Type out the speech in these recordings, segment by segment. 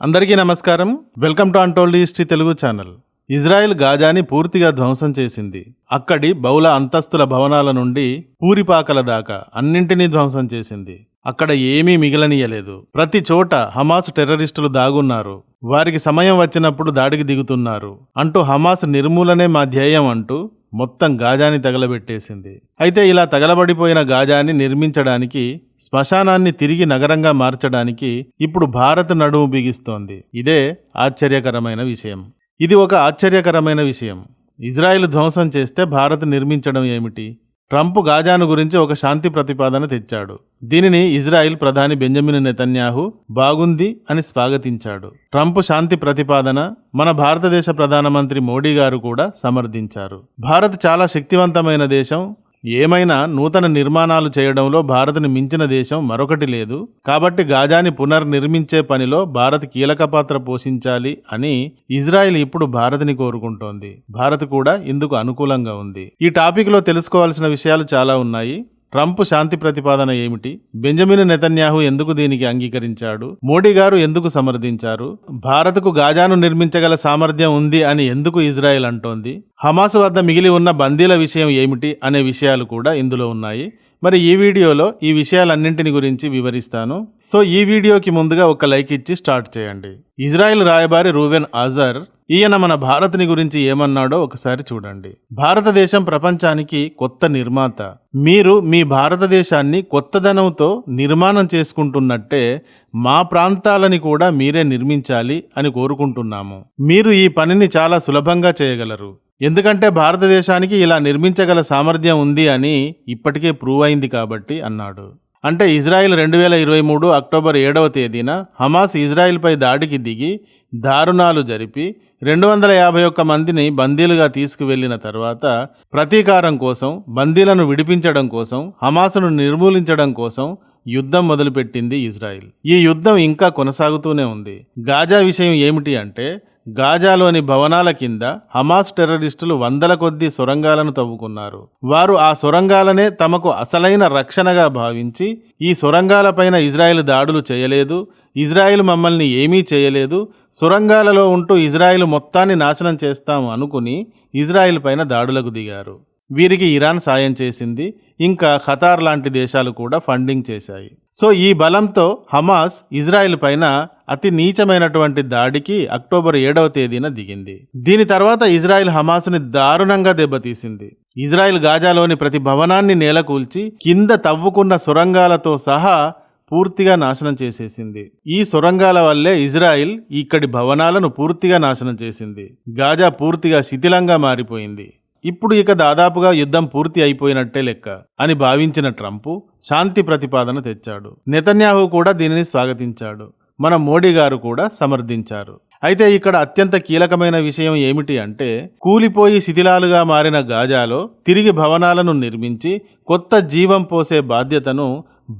అందరికీ నమస్కారం. Welcome to untold history Telugu channel. Israel గాజాని పూర్తిగా ధ్వంసం చేసింది. అక్కడి బహుళ అంతస్తుల భవనాల నుండి పూరిపాకల దాకా అన్నింటినీ ధ్వంసం చేసింది. అక్కడ ఏమీ మిగలనీయలేదు. ప్రతి చోట హమాస్ టెర్రరిస్టులు దాగున్నారు. వారికి సమయం వచ్చినప్పుడు దాడికి దిగుతున్నారు. అంటూ హమాస్ నిర్మూలనే మా ధ్యేయం అంటూ మొత్తం గాజాని తగలబెట్టేసింది. అయితే ఇలా తగలబడిపోయిన గాజాని నిర్మించడానికి శ్మశానాన్ని తిరిగి నగరంగా మార్చడానికి ఇప్పుడు భారత్ నడుము బిగిస్తోంది. ఇదే ఆశ్చర్యకరమైన విషయం. ఇది ఒక ఆశ్చర్యకరమైన విషయం. ఇజ్రాయెల్ ధ్వంసం చేస్తే భారత్ నిర్మించడం ఏమిటి? ట్రంప్ గాజాను గురించి ఒక శాంతి ప్రతిపాదన తెచ్చాడు. దీనిని ఇజ్రాయిల్ ప్రధాని బెంజమిన్ నెతన్యాహు బాగుంది అని స్వాగతించాడు. ట్రంప్ శాంతి ప్రతిపాదన మన భారతదేశ ప్రధానమంత్రి మోడీ గారు కూడా సమర్థించారు. భారత్ చాలా శక్తివంతమైన దేశం ఏమైనా నూతన నిర్మాణాలు చేయడంలో భారత్ని మించిన దేశం మరొకటి లేదు. కాబట్టి గాజాని పునర్నిర్మించే పనిలో భారత్ కీలక పాత్ర పోషించాలి అని ఇజ్రాయెల్ ఇప్పుడు భారత్ని కోరుకుంటోంది. భారత్ కూడా ఇందుకు అనుకూలంగా ఉంది. ఈ టాపిక్లో తెలుసుకోవాల్సిన విషయాలు చాలా ఉన్నాయి. ట్రంప్ శాంతి ప్రతిపాదన ఏమిటి? బెంజమిన్ నెతన్యాహు ఎందుకు దీనికి అంగీకరించాడు? మోడీ గారు ఎందుకు సమర్థించారు? భారత్కు గాజాను నిర్మించగల సామర్థ్యం ఉంది అని ఎందుకు ఇజ్రాయెల్ అంటోంది? హమాస్ వద్ద మిగిలి ఉన్న బందీల విషయం ఏమిటి అనే విషయాలు కూడా ఇందులో ఉన్నాయి. మరి ఈ వీడియోలో ఈ విషయాలన్నింటిని గురించి వివరిస్తాను. సో ఈ వీడియోకి ముందుగా ఒక లైక్ ఇచ్చి స్టార్ట్ చేయండి. ఇజ్రాయెల్ రాయబారి రూవెన్ ఆజర్ ఈయన మన భారత్ని గురించి ఏమన్నాడో ఒకసారి చూడండి. భారతదేశం ప్రపంచానికి కొత్త నిర్మాత. మీరు మీ భారతదేశాన్ని కొత్తదనంతో నిర్మాణం చేసుకుంటున్నట్టే మా ప్రాంతాలని కూడా మీరే నిర్మించాలి అని కోరుకుంటున్నాము. మీరు ఈ పనిని చాలా సులభంగా చేయగలరు. ఎందుకంటే భారతదేశానికి ఇలా నిర్మించగల సామర్థ్యం ఉంది అని ఇప్పటికే ప్రూవ్ అయింది కాబట్టి అన్నాడు. అంటే ఇజ్రాయెల్ రెండు వేల ఇరవై మూడు అక్టోబర్ ఏడవ తేదీన హమాస్ ఇజ్రాయిల్పై దాడికి దిగి దారుణాలు జరిపి రెండు వందల యాభై ఒక్క మందిని బందీలుగా తీసుకువెళ్ళిన తర్వాత ప్రతీకారం కోసం బందీలను విడిపించడం కోసం హమాసును నిర్మూలించడం కోసం యుద్ధం మొదలుపెట్టింది ఇజ్రాయిల్. ఈ యుద్ధం ఇంకా కొనసాగుతూనే ఉంది. గాజా విషయం ఏమిటి అంటే గాజాలోని భవనాల కింద హమాస్ టెర్రరిస్టులు వందల కొద్దీ సొరంగాలను తవ్వుకున్నారు. వారు ఆ సొరంగాలనే తమకు అసలైన రక్షణగా భావించి ఈ సొరంగాలపైన ఇజ్రాయెల్ దాడులు చేయలేదు ఇజ్రాయెల్ మమ్మల్ని ఏమీ చేయలేదు సొరంగాలలో ఉంటూ ఇజ్రాయెల్ మొత్తాన్ని నాశనం చేస్తాము అనుకుని ఇజ్రాయెల్ పైన దాడులకు దిగారు. వీరికి ఇరాన్ సాయం చేసింది ఇంకా ఖతార్ లాంటి దేశాలు కూడా ఫండింగ్ చేశాయి. సో ఈ బలంతో హమాస్ ఇజ్రాయెల్ పైన అతి నీచమైనటువంటి దాడికి అక్టోబర్ ఏడవ తేదీన దిగింది. దీని తర్వాత ఇజ్రాయెల్ హమాస్ని దారుణంగా దెబ్బతీసింది. ఇజ్రాయెల్ గాజాలోని ప్రతి భవనాన్ని నేలకూల్చి కింద తవ్వుకున్న సొరంగాలతో సహా పూర్తిగా నాశనం చేసేసింది. ఈ సొరంగాల వల్లే ఇజ్రాయిల్ ఇక్కడి భవనాలను పూర్తిగా నాశనం చేసింది. గాజా పూర్తిగా శిథిలంగా మారిపోయింది. ఇప్పుడు ఇక దాదాపుగా యుద్ధం పూర్తి అయిపోయినట్టే లెక్క అని భావించిన ట్రంప్ శాంతి ప్రతిపాదన తెచ్చాడు. నెతన్యాహు కూడా దీనిని స్వాగతించాడు. మన మోడీ గారు కూడా సమర్థించారు. అయితే ఇక్కడ అత్యంత కీలకమైన విషయం ఏమిటి అంటే కూలిపోయి శిథిలాలుగా మారిన గాజాలో తిరిగి భవనాలను నిర్మించి కొత్త జీవం పోసే బాధ్యతను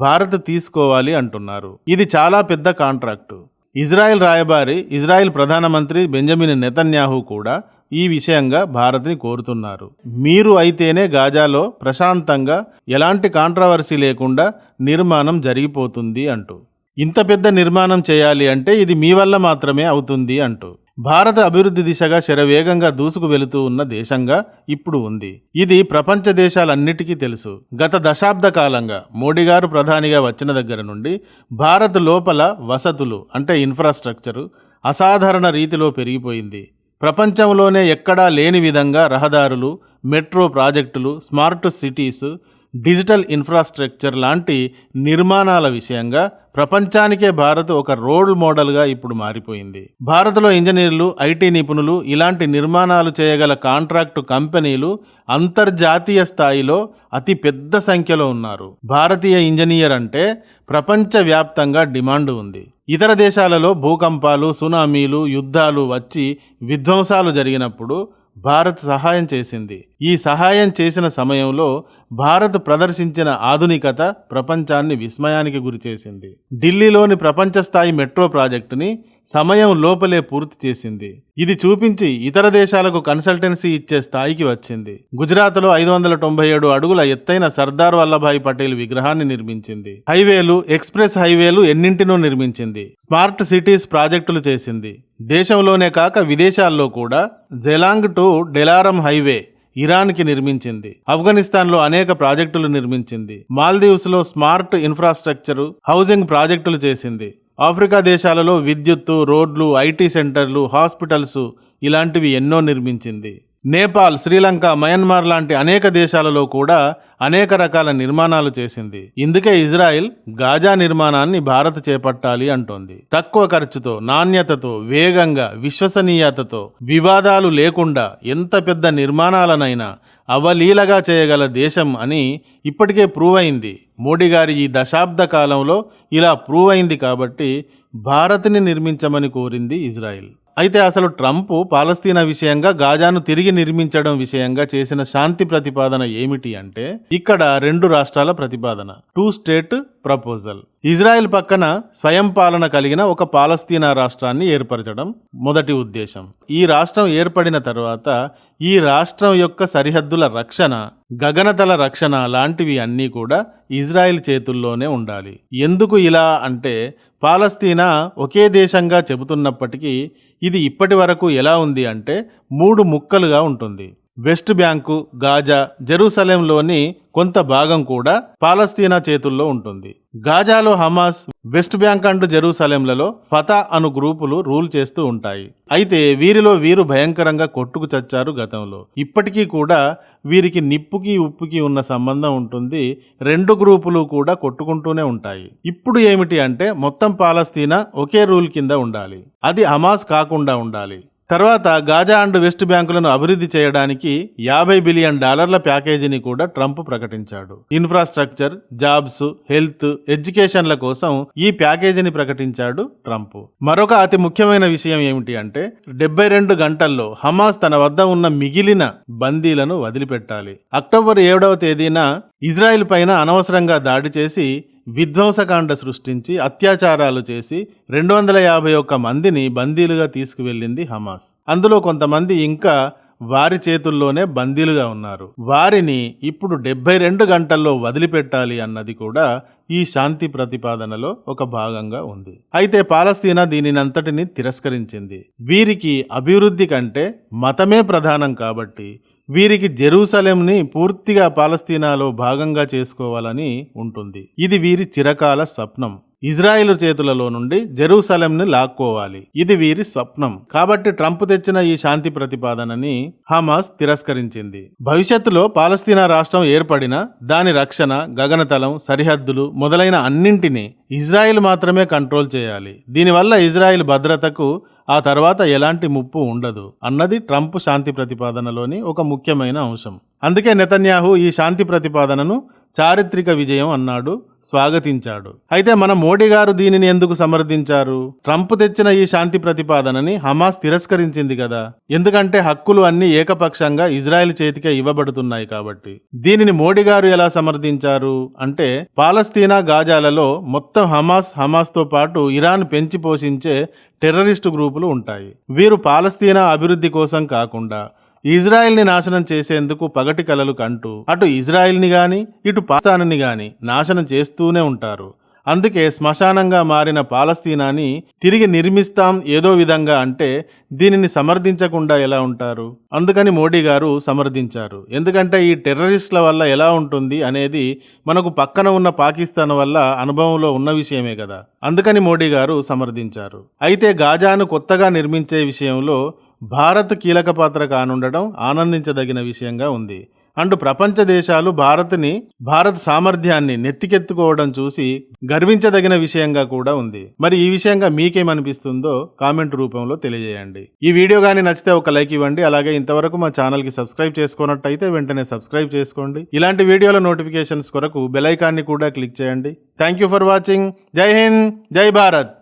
భారత్ తీసుకోవాలి అంటున్నారు. ఇది చాలా పెద్ద కాంట్రాక్టు. ఇజ్రాయెల్ రాయబారి ఇజ్రాయెల్ ప్రధానమంత్రి బెంజమిన్ నెతన్యాహు కూడా ఈ విషయంగా భారత్ని కోరుతున్నారు. మీరు అయితేనే గాజాలో ప్రశాంతంగా ఎలాంటి కాంట్రవర్సీ లేకుండా నిర్మాణం జరిగిపోతుంది అంటూ. ఇంత పెద్ద నిర్మాణం చేయాలి అంటే ఇది మీ వల్ల మాత్రమే అవుతుంది అంటూ. భారత అభివృద్ధి దిశగా శరవేగంగా దూసుకు వెళుతూ ఉన్న దేశంగా ఇప్పుడు ఉంది. ఇది ప్రపంచ దేశాలన్నిటికీ తెలుసు. గత దశాబ్ద కాలంగా మోడీ గారు ప్రధానిగా వచ్చిన దగ్గర నుండి భారత్ లోపల వసతులు అంటే ఇన్ఫ్రాస్ట్రక్చరు అసాధారణ రీతిలో పెరిగిపోయింది. ప్రపంచంలోనే ఎక్కడా లేని విధంగా రహదారులు మెట్రో ప్రాజెక్టులు స్మార్ట్ సిటీస్ డిజిటల్ ఇన్ఫ్రాస్ట్రక్చర్ లాంటి నిర్మాణాల విషయంగా ప్రపంచానికే భారత్ ఒక రోల్ మోడల్గా ఇప్పుడు మారిపోయింది. భారత్లో ఇంజనీర్లు ఐటీ నిపుణులు ఇలాంటి నిర్మాణాలు చేయగల కాంట్రాక్టు కంపెనీలు అంతర్జాతీయ స్థాయిలో అతి పెద్ద సంఖ్యలో ఉన్నారు. భారతీయ ఇంజనీర్ అంటే ప్రపంచవ్యాప్తంగా డిమాండ్ ఉంది. ఇతర దేశాలలో భూకంపాలు సునామీలు యుద్ధాలు వచ్చి విధ్వంసాలు జరిగినప్పుడు భారత్ సహాయం చేసింది. ఈ సహాయం చేసిన సమయంలో భారత్ ప్రదర్శించిన ఆధునికత ప్రపంచాన్ని విస్మయానికి గురిచేసింది ఢిల్లీలోని ప్రపంచ స్థాయి మెట్రో ప్రాజెక్టుని సమయం లోపలే పూర్తి చేసింది. ఇది చూపించి ఇతర దేశాలకు కన్సల్టెన్సీ ఇచ్చే స్థాయికి వచ్చింది. గుజరాత్లో ఐదు వందల తొంభై ఏడు అడుగుల ఎత్తైన సర్దార్ వల్లభాయ్ పటేల్ విగ్రహాన్ని నిర్మించింది. హైవేలు ఎక్స్ప్రెస్ హైవేలు ఎన్నింటినో నిర్మించింది. స్మార్ట్ సిటీస్ ప్రాజెక్టులు చేసింది. దేశంలోనే కాక విదేశాల్లో కూడా జెలాంగ్ టు డెలారం హైవే ఇరాన్కి నిర్మించింది. ఆఫ్ఘనిస్తాన్లో అనేక ప్రాజెక్టులు నిర్మించింది. మాల్దీవ్స్లో స్మార్ట్ ఇన్ఫ్రాస్ట్రక్చర్ హౌసింగ్ ప్రాజెక్టులు చేసింది. ఆఫ్రికా దేశాలలో విద్యుత్తు రోడ్లు ఐటీ సెంటర్లు హాస్పిటల్స్ ఇలాంటివి ఎన్నో నిర్మించింది. నేపాల్ శ్రీలంక మయన్మార్ లాంటి అనేక దేశాలలో కూడా అనేక రకాల నిర్మాణాలు చేసింది. ఇందుకే ఇజ్రాయెల్ గాజా నిర్మాణాన్ని భారత్ చేపట్టాలి అంటోంది. తక్కువ ఖర్చుతో నాణ్యతతో వేగంగా విశ్వసనీయతతో వివాదాలు లేకుండా ఎంత పెద్ద నిర్మాణాలనైనా అవలీలగా చేయగల దేశం అని ఇప్పటికే ప్రూవ్ అయింది. మోడీ గారి ఈ దశాబ్ద కాలంలో ఇలా ప్రూవ్ అయింది కాబట్టి భారత్ని నిర్మించమని కోరింది ఇజ్రాయెల్. అయితే అసలు ట్రంప్ పాలస్తీనా విషయంగా గాజాను తిరిగి నిర్మించడం విషయంగా చేసిన శాంతి ప్రతిపాదన ఏమిటి అంటే ఇక్కడ రెండు రాష్ట్రాల ప్రతిపాదన. టూ స్టేట్ ప్రపోజల్ ఇజ్రాయెల్ పక్కన స్వయం పాలన కలిగిన ఒక పాలస్తీనా రాష్ట్రాన్ని ఏర్పరచడం మొదటి ఉద్దేశం. ఈ రాష్ట్రం ఏర్పడిన తర్వాత ఈ రాష్ట్రం యొక్క సరిహద్దుల రక్షణ గగనతల రక్షణ లాంటివి అన్నీ కూడా ఇజ్రాయెల్ చేతుల్లోనే ఉండాలి. ఎందుకు ఇలా అంటే పాలస్తీనా ఒకే దేశంగా చెబుతున్నప్పటికీ ఇది ఇప్పటి వరకు ఎలా ఉంది అంటే మూడు ముక్కలుగా ఉంటుంది. వెస్ట్ బ్యాంకు గాజా జెరూసలేంలోని కొంత భాగం కూడా పాలస్తీనా చేతుల్లో ఉంటుంది. గాజాలో హమాస్ వెస్ట్ బ్యాంక్ అండ్ జెరూసలేంలలో ఫతా అను గ్రూపులు రూల్ చేస్తూ ఉంటాయి. అయితే వీరిలో వీరు భయంకరంగా కొట్టుకు చచ్చారు గతంలో. ఇప్పటికీ కూడా వీరికి నిప్పుకి ఉప్పుకి ఉన్న సంబంధం ఉంటుంది. రెండు గ్రూపులు కూడా కొట్టుకుంటూనే ఉంటాయి. ఇప్పుడు ఏమిటి అంటే మొత్తం పాలస్తీనా ఒకే రూల్ కింద ఉండాలి. అది హమాస్ కాకుండా ఉండాలి. తర్వాత గాజా అండ్ వెస్ట్ బ్యాంకులను అభివృద్ధి చేయడానికి యాభై బిలియన్ డాలర్ల ప్యాకేజీని కూడా ట్రంప్ ప్రకటించాడు. ఇన్ఫ్రాస్ట్రక్చర్ జాబ్స్ హెల్త్ ఎడ్యుకేషన్ల కోసం ఈ ప్యాకేజీని ప్రకటించాడు ట్రంప్. మరొక అతి ముఖ్యమైన విషయం ఏమిటి అంటే డెబ్బై రెండు గంటల్లో హమాస్ తన వద్ద ఉన్న మిగిలిన బందీలను వదిలిపెట్టాలి. అక్టోబర్ ఏడవ తేదీన ఇజ్రాయెల్ పైన అనవసరంగా దాడి చేసి విధ్వంసకాండ సృష్టించి అత్యాచారాలు చేసి రెండు వందల యాభై ఒక్క మందిని బందీలుగా తీసుకువెళ్ళింది హమాస్. అందులో కొంతమంది ఇంకా వారి చేతుల్లోనే బందీలుగా ఉన్నారు. వారిని ఇప్పుడు డెబ్బై రెండు గంటల్లో వదిలిపెట్టాలి అన్నది కూడా ఈ శాంతి ప్రతిపాదనలో ఒక భాగంగా ఉంది. అయితే పాలస్తీనా దీనినంతటిని తిరస్కరించింది. వీరికి అభివృద్ధి కంటే మతమే ప్రధానం కాబట్టి వీరికి జెరూసలేంని పూర్తిగా పాలస్తీనాలో భాగంగా చేసుకోవాలని ఉంటుంది. ఇది వీరి చిరకాల స్వప్నం. ఇజ్రాయిల్ చేతులలో నుండి జెరూసలంని లాక్కోవాలి. ఇది వీరి స్వప్నం. కాబట్టి ట్రంప్ తెచ్చిన ఈ శాంతి ప్రతిపాదనని హమాస్ తిరస్కరించింది. భవిష్యత్తులో పాలస్తీనా రాష్ట్రం ఏర్పడిన దాని రక్షణ గగనతలం సరిహద్దులు మొదలైన అన్నింటినీ ఇజ్రాయిల్ మాత్రమే కంట్రోల్ చేయాలి. దీనివల్ల ఇజ్రాయిల్ భద్రతకు ఆ తర్వాత ఎలాంటి ముప్పు ఉండదు అన్నది ట్రంప్ శాంతి ప్రతిపాదనలోని ఒక ముఖ్యమైన అంశం. అందుకే నెతన్యాహు ఈ శాంతి ప్రతిపాదనను చారిత్రక విజయం అన్నాడు స్వాగతించాడు. అయితే మన మోడీ గారు దీనిని ఎందుకు సమర్థించారు? ట్రంప్ తెచ్చిన ఈ శాంతి ప్రతిపాదనని హమాస్ తిరస్కరించింది కదా. ఎందుకంటే హక్కులు అన్ని ఏకపక్షంగా ఇజ్రాయెల్ చేతికే ఇవ్వబడుతున్నాయి కాబట్టి. దీనిని మోడీ గారు ఎలా సమర్థించారు? అంటే పాలస్తీనా గాజాలలో మొత్తం హమాస్ హమాస్తో పాటు ఇరాన్ పెంచి పోషించే టెర్రరిస్టు గ్రూపులు ఉంటాయి. వీరు పాలస్తీనా అభివృద్ధి కోసం కాకుండా ఇజ్రాయెల్ని నాశనం చేసేందుకు పగటి కలలు కంటూ అటు ఇజ్రాయెల్ని గాని ఇటు పాకిస్తాన్ని గాని నాశనం చేస్తూనే ఉంటారు. అందుకే శ్మశానంగా మారిన పాలస్తీనాని తిరిగి నిర్మిస్తాం ఏదో విధంగా అంటే దీనిని సమర్థించకుండా ఎలా ఉంటారు? అందుకని మోడీ గారు సమర్థించారు. ఎందుకంటే ఈ టెర్రరిస్టుల వల్ల ఎలా ఉంటుంది అనేది మనకు పక్కన ఉన్న పాకిస్తాన్ వల్ల అనుభవంలో ఉన్న విషయమే కదా. అందుకని మోడీ గారు సమర్థించారు. అయితే గాజాను కొత్తగా నిర్మించే విషయంలో భారత్ కీలక పాత్ర కానుండడం ఆనందించదగిన విషయంగా ఉంది. అండ్ ప్రపంచ దేశాలు భారత్ని భారత్ సామర్థ్యాన్ని నెత్తికెత్తుకోవడం చూసి గర్వించదగిన విషయంగా కూడా ఉంది. మరి ఈ విషయంగా మీకేమనిపిస్తుందో కామెంట్ రూపంలో తెలియజేయండి. ఈ వీడియో కానీ నచ్చితే ఒక లైక్ ఇవ్వండి. అలాగే ఇంతవరకు మా ఛానల్కి సబ్స్క్రైబ్ చేసుకున్నట్టయితే వెంటనే సబ్స్క్రైబ్ చేసుకోండి. ఇలాంటి వీడియోల నోటిఫికేషన్స్ కొరకు బెలైకాన్ని కూడా క్లిక్ చేయండి. Thank you for watching. Jai Hind Jai Bharat.